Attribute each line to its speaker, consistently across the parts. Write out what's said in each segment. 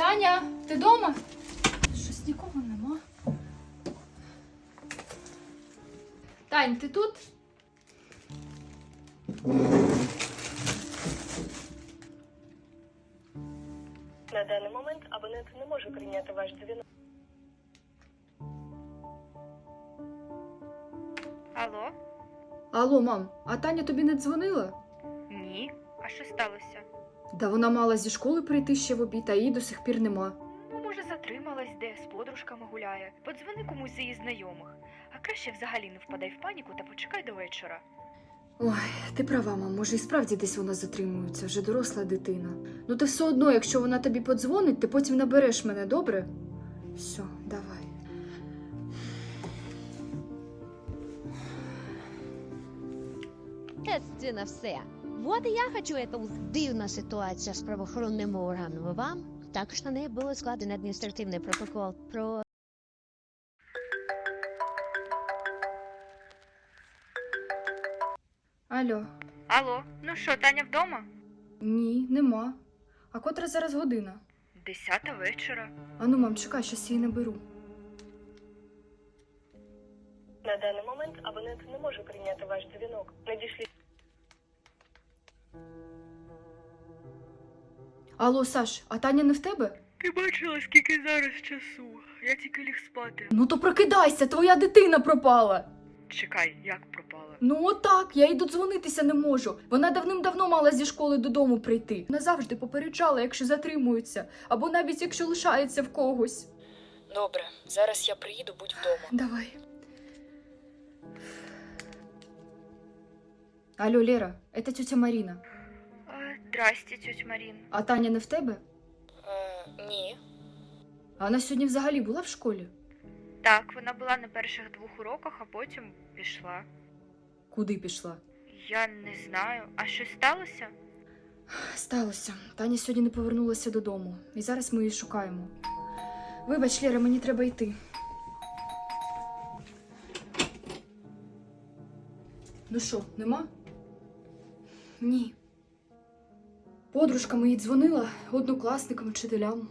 Speaker 1: Таня, ти вдома? Щось нікого нема. Тань, ти тут?
Speaker 2: На даний момент абонент не може прийняти ваш дзвінок.
Speaker 3: Алло?
Speaker 1: Алло, мам, а Таня тобі не дзвонила?
Speaker 3: Ні. А що сталося?
Speaker 1: Да вона мала зі школи прийти ще в обід, а її до сих пір нема.
Speaker 3: Ну, може, затрималась де, з подружками гуляє. Подзвони комусь з її знайомих. А краще взагалі не впадай в паніку та почекай до вечора.
Speaker 1: Ой, ти права, мам, може і справді десь вона затримується, вже доросла дитина. Ну ти все одно, якщо вона тобі подзвонить, ти потім набереш мене, добре? Все, давай.
Speaker 4: Це на все. Вот і я хочу, это дивна ситуація з правоохоронними органами. Вам також на неї було складено адміністративний протокол про
Speaker 1: Алло,
Speaker 3: Алло, ну що, Таня вдома?
Speaker 1: ні, нема. А котра зараз година?
Speaker 3: Десята вечора.
Speaker 1: Ану, мам, чекай, щас її наберу.
Speaker 2: На даний момент абонент не може прийняти ваш дзвінок. Надішліть
Speaker 1: Алло, Саш, а Таня не в тебе?
Speaker 3: Ти бачила, скільки зараз часу. Я тільки ліг спати.
Speaker 1: Ну то прокидайся, твоя дитина пропала.
Speaker 3: Чекай, як пропала?
Speaker 1: Ну отак, я й додзвонитися не можу. Вона давним-давно мала зі школи додому прийти. Вона завжди попереджала, якщо затримуються, або навіть якщо лишається в когось.
Speaker 5: Добре, зараз я приїду, будь вдома.
Speaker 1: Давай. Алло, Лера, это тетя Марина.
Speaker 3: А, здрасте, тьоть Марін.
Speaker 1: А Таня не в тебе?
Speaker 5: Е, ні.
Speaker 1: А вона сьогодні взагалі була в школі?
Speaker 3: Так, вона була на перших двох уроках, а потім пішла.
Speaker 1: Куди пішла?
Speaker 3: Я не знаю. А що сталося?
Speaker 1: Сталося. Таня сьогодні не повернулася додому. І зараз ми її шукаємо. Вибач, Лера, мені треба йти. Ну що, нема? Ні. Подружка мені дзвонила однокласникам, вчителям.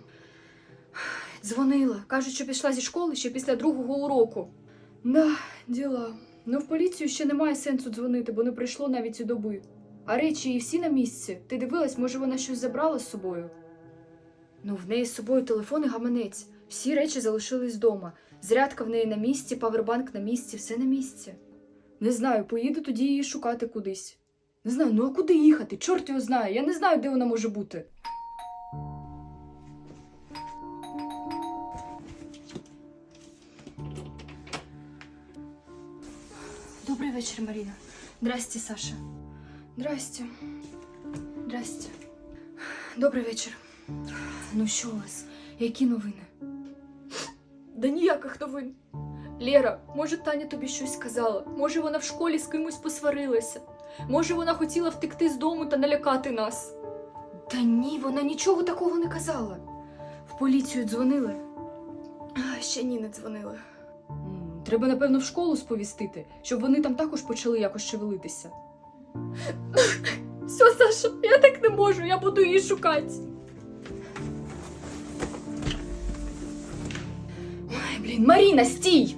Speaker 1: Дзвонила. Кажуть, що пішла зі школи ще після другого уроку. Да, діла. Ну, в поліцію ще немає сенсу дзвонити, бо не прийшло навіть і доби. А речі її всі на місці. Ти дивилась, може, вона щось забрала з собою? Ну, в неї з собою телефон і гаманець. Всі речі залишились вдома. Зрядка в неї на місці, павербанк на місці, все на місці. Не знаю, поїду тоді її шукати кудись. Не знаю, ну а куди їхати? Чорт його знає. Я не знаю, де вона може бути. Добрий вечір, Маріна. Здрасте, Саша. Здрасте. Здрасте. Добрий вечір. Ну що у вас? Які новини? Да ніяких новин. Лера, може, Таня тобі щось сказала? Може, вона в школі з кимось посварилася? Може, вона хотіла втекти з дому та налякати нас? Та ні, вона нічого такого не казала. В поліцію дзвонили? А, ще ні, не дзвонили. Треба, напевно, в школу сповістити, щоб вони там також почали якось шевелитися. Все, Саша, я так не можу, я буду її шукати. Ой, блін, Маріна, стій!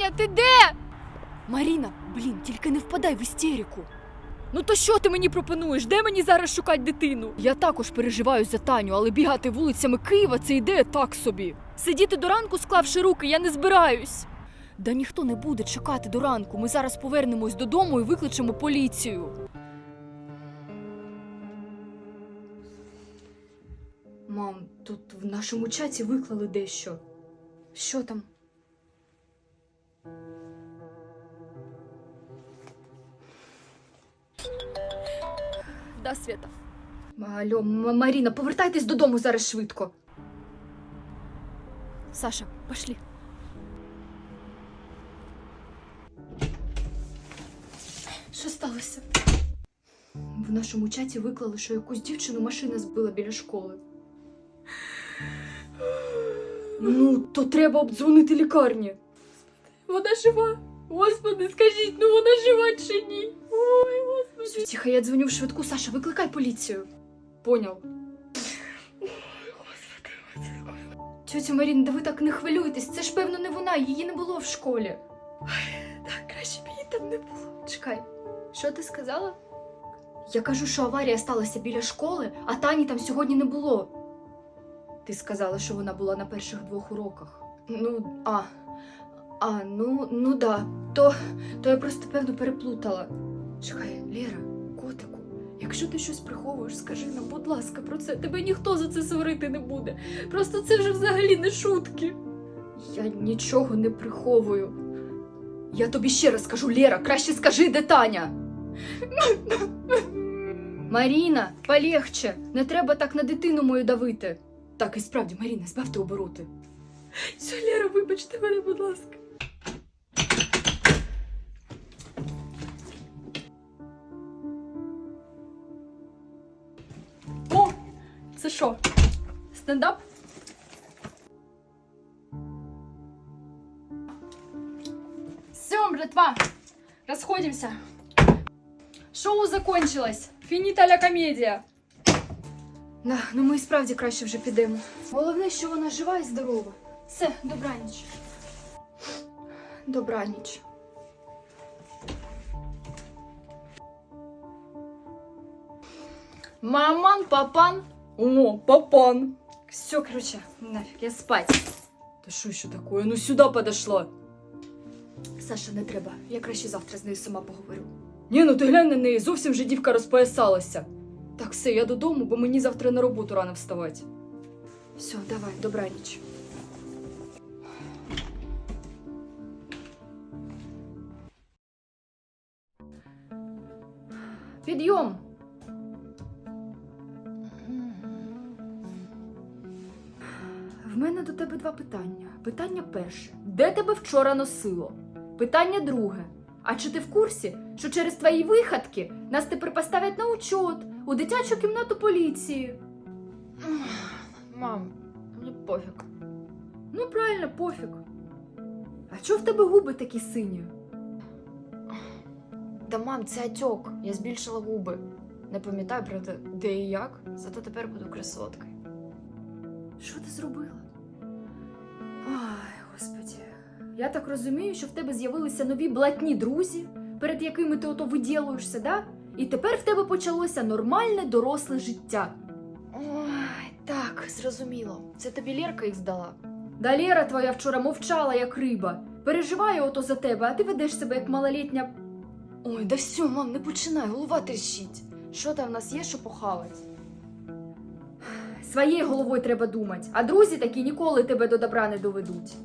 Speaker 1: Таня, ти де? Маріна, блін, тільки не впадай в істерику. Ну то що ти мені пропонуєш? Де мені зараз шукати дитину? Я також переживаю за Таню, але бігати вулицями Києва це ідея так собі. Сидіти до ранку, склавши руки, я не збираюсь. Да ніхто не буде чекати до ранку. Ми зараз повернемось додому і викличемо поліцію. Мам, тут в нашому чаті виклали дещо. Що там? Да, Света. Алло, М- Маріна, повертайтесь додому зараз швидко. Саша, пошли. Що сталося? В нашому чаті виклали, що якусь дівчину машина збила біля школи. Ну, то треба обдзвонити лікарні. Вона жива. Господи, скажіть, ну вона жива чи ні? Тихо, я дзвоню в швидку, Саша, викликай поліцію. Поняв. Тьотю Марін, да ви так не хвилюйтесь, це ж певно не вона, її не було в школі. Так, краще б її там не було. Чекай, що ти сказала? Я кажу, що аварія сталася біля школи, а Тані там сьогодні не було. Ти сказала, що вона була на перших двох уроках. Ну, а. А, ну, ну да. То, то я просто певно переплутала. Чекай, Лєра, котику, якщо ти щось приховуєш, скажи нам, будь ласка, про це. Тебе ніхто за це сварити не буде. Просто це вже взагалі не шутки. Я нічого не приховую. Я тобі ще раз скажу, Лєра, краще скажи, де Таня. Маріна, полегче, не треба так на дитину мою давити. Так, і справді, Маріна, збавте обороти. Що, Лєра, вибачте мене, будь ласка. це що? Стендап? Все, братва, расходимся. Шоу закончилось. Фініта ля комедія. Да, ну ми і справді краще вже підемо. Головне, що вона жива і здорова. Все, добраніч. Добраніч. Маман, папан. О, папан. Все, короче, нафиг, я спать. Та що ще такое? Ну сюди подошла. Саша, не треба. Я краще завтра з нею сама поговорю. Ні, ну ти глянь на неї, зовсім вже дівка розпоясалася. Так, все, я додому, бо мені завтра на роботу рано вставати. Все, давай, добраніч. Підйом! В мене до тебе два питання. Питання перше: де тебе вчора носило? Питання друге. А чи ти в курсі, що через твої вихадки нас тепер поставлять на учет у дитячу кімнату поліції? Мам, мені пофіг. Ну, правильно, пофіг. А чого в тебе губи такі сині? Та мам, це отек. Я збільшила губи. Не пам'ятаю, правда, де і як, зато тепер буду красоткою. Що ти зробила? Я так розумію, що в тебе з'явилися нові блатні друзі, перед якими ти ото виділуєшся, да? І тепер в тебе почалося нормальне доросле життя. Ой, так, зрозуміло. Це тобі Лєрка їх здала. Да Лєра твоя вчора мовчала, як риба. Переживає ото за тебе, а ти ведеш себе як малолітня. Ой, да все, мам, не починай, голова тріщить. Що там в нас є, що похавать? Своєю головою треба думати, а друзі такі ніколи тебе до добра не доведуть.